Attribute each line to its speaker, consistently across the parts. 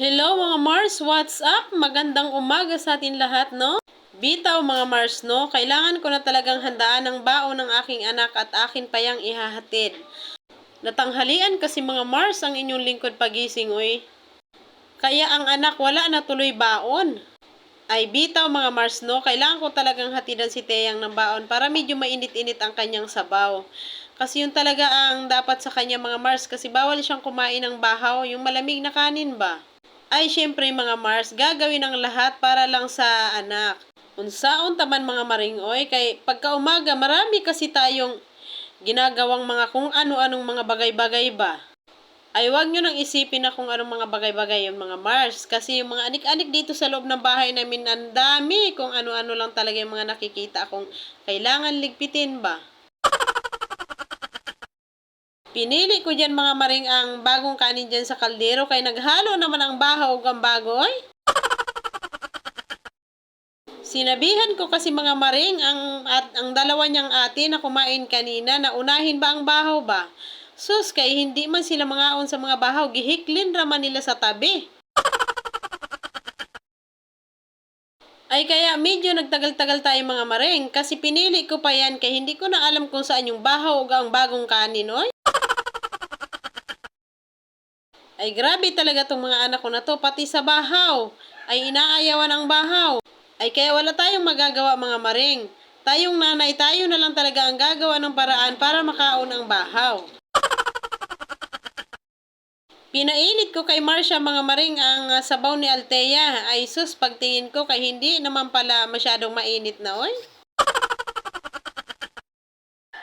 Speaker 1: Hello mga Mars, what's up? Magandang umaga sa atin lahat, no? Bitaw mga Mars, no? Kailangan ko na talagang handaan ang baon ng aking anak at akin pa yang ihahatid. Natanghalian kasi mga Mars ang inyong lingkod pagising, oy. Kaya ang anak wala na tuloy baon. Ay bitaw mga Mars, no? Kailangan ko talagang hatidan si Teyang ng baon para medyo mainit-init ang kanyang sabaw. Kasi yun talaga ang dapat sa kanya mga Mars kasi bawal siyang kumain ng bahaw, yung malamig na kanin ba? Ay syempre mga Mars, gagawin ang lahat para lang sa anak. Unsaon taman mga maringoy, kay pagka umaga marami kasi tayong ginagawang mga kung ano-anong mga bagay-bagay ba. Ay wag nyo nang isipin na kung anong mga bagay-bagay yung mga Mars. Kasi yung mga anik-anik dito sa loob ng bahay namin, ang dami kung ano-ano lang talaga yung mga nakikita kung kailangan ligpitin ba. Pinili ko dyan mga maring ang bagong kanin dyan sa kaldero kay naghalo naman ang bahaw ang bagoy. Sinabihan ko kasi mga maring ang at ang dalawa niyang ate na kumain kanina na unahin ba ang bahaw ba? Sus kay hindi man sila mga sa mga bahaw gihiklin raman nila sa tabi. Ay kaya medyo nagtagal-tagal tayo mga maring kasi pinili ko pa yan kay hindi ko na alam kung saan yung bahaw ug ang bagong kanin oy. Ay grabe talaga tong mga anak ko na to, pati sa bahaw. Ay inaayawan ang bahaw. Ay kaya wala tayong magagawa mga maring. Tayong nanay, tayo na lang talaga ang gagawa ng paraan para makaon ang bahaw. Pinainit ko kay Marcia mga maring ang ah, sabaw ni Altea. Ay sus, pagtingin ko kay hindi naman pala masyadong mainit na oy.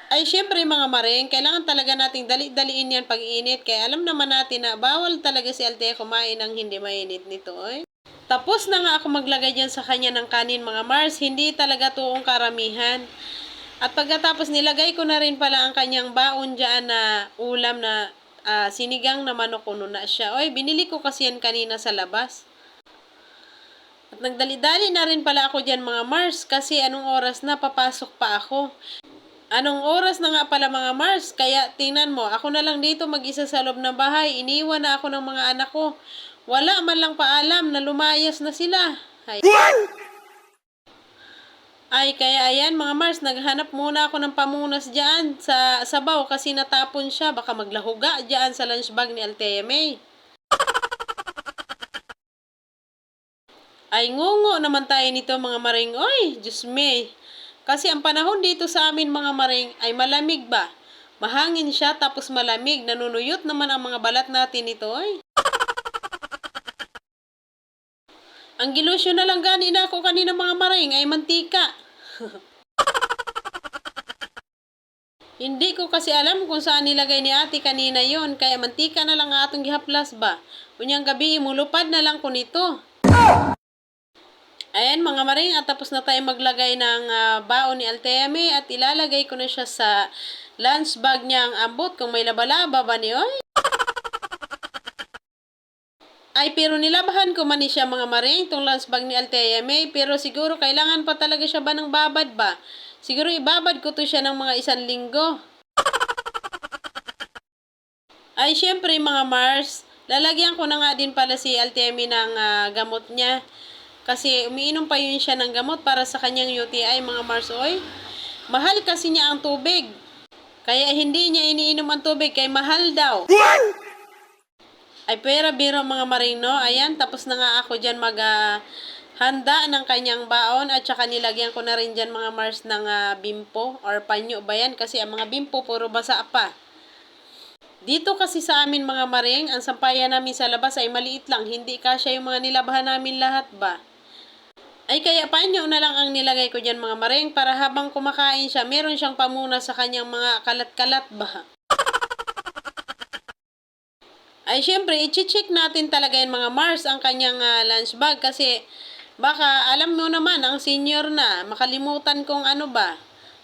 Speaker 1: Ay, syempre mga maring, kailangan talaga nating dali-daliin yan pag-init. Kaya alam naman natin na bawal talaga si Altea kumain ng hindi mainit nito. Oy. Tapos na nga ako maglagay dyan sa kanya ng kanin mga Mars. Hindi talaga tuong karamihan. At pagkatapos nilagay ko na rin pala ang kanyang baon dyan na ulam na ah, sinigang na manok kuno na siya. Oy, binili ko kasi yan kanina sa labas. At nagdali-dali na rin pala ako dyan mga Mars kasi anong oras na papasok pa ako. Anong oras na nga pala mga Mars? Kaya tingnan mo, ako na lang dito mag-isa sa loob ng bahay. Iniwan na ako ng mga anak ko. Wala man lang paalam na lumayas na sila. Ay, Ay kaya ayan mga Mars, naghanap muna ako ng pamunas dyan sa sabaw kasi natapon siya. Baka maglahuga dyan sa lunch bag ni Altea May. Ay ngungo naman tayo nito mga maring. Oy, Diyos me. Kasi ang panahon dito sa amin mga maring ay malamig ba? Mahangin siya tapos malamig. Nanunuyot naman ang mga balat natin ito. Oy. Ang gilusyo na lang gani na ako kanina mga maring ay mantika. Hindi ko kasi alam kung saan nilagay ni ate kanina yon kaya mantika na lang ang atong gihaplas ba. Unyang gabi mulupad na lang ko nito. Ayan mga maring at tapos na tayo maglagay ng ah, baon ni Alteme at ilalagay ko na siya sa lunch bag niya ambot kung may labalaba ba ni oy. Ay pero nilabahan ko man siya mga maring tong lunch bag ni Alteme pero siguro kailangan pa talaga siya ba ng babad ba? Siguro ibabad ko to siya ng mga isang linggo. Ay syempre mga Mars, lalagyan ko na nga din pala si Alteme ng ah, gamot niya. Kasi umiinom pa yun siya ng gamot para sa kanyang UTI mga Mars Oy. Mahal kasi niya ang tubig. Kaya hindi niya iniinom ang tubig kay mahal daw. Ay pera biro mga marino. Ayan, tapos na nga ako dyan mag ah, handa ng kanyang baon at saka nilagyan ko na rin dyan mga Mars ng ah, bimpo or panyo ba yan? Kasi ang mga bimpo puro basa pa. Dito kasi sa amin mga maring, ang sampayan namin sa labas ay maliit lang. Hindi kasya yung mga nilabahan namin lahat ba? Ay kaya panyo na lang ang nilagay ko dyan mga maring para habang kumakain siya, meron siyang pamuna sa kanyang mga kalat-kalat ba? Ay syempre, i-check natin talaga yan mga Mars ang kanyang ah, lunch bag kasi baka alam mo naman ang senior na, makalimutan kung ano ba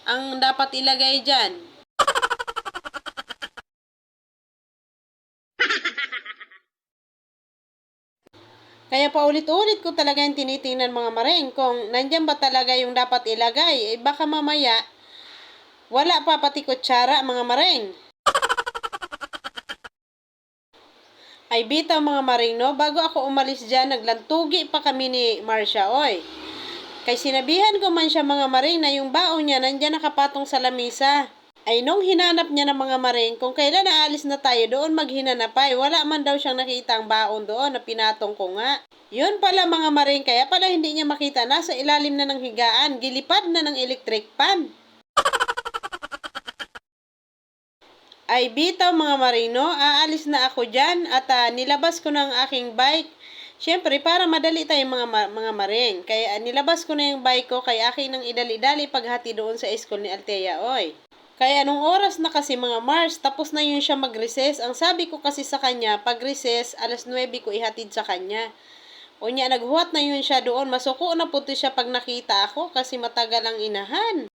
Speaker 1: ang dapat ilagay dyan. Kaya paulit-ulit ko talaga yung tinitingnan mga maring kung nandyan ba talaga yung dapat ilagay. Eh baka mamaya wala pa pati kutsara mga maring. Ay bitaw mga maring no, bago ako umalis dyan, naglantugi pa kami ni Marcia, oy. Kay sinabihan ko man siya mga maring na yung baon niya nandyan nakapatong sa lamisa. Ay nung hinanap niya ng mga maring, kung kailan naalis na tayo doon maghinanap ay, wala man daw siyang nakita ang baon doon na pinatong ko nga. Yun pala mga maring, kaya pala hindi niya makita, nasa ilalim na ng higaan, gilipad na ng electric pan. Ay bitaw mga marino, aalis na ako dyan at ah, nilabas ko ang aking bike. Siyempre, para madali tayo mga, ma- mga maring. Kaya nilabas ko na yung bike ko kay akin nang idali-dali paghati doon sa school ni Altea, oy. Kaya nung oras na kasi mga Mars, tapos na yun siya mag-recess. Ang sabi ko kasi sa kanya, pag recess, alas 9 ko ihatid sa kanya. O niya, naghuwat na yun siya doon. Masuko na puti siya pag nakita ako kasi matagal ang inahan.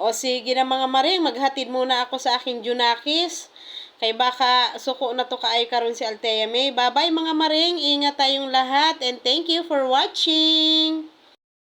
Speaker 1: O sige na mga maring, maghatid muna ako sa aking Junakis. Kay baka suko na to kaay karon si Altea May. Bye-bye mga maring, ingat tayong lahat and thank you for watching.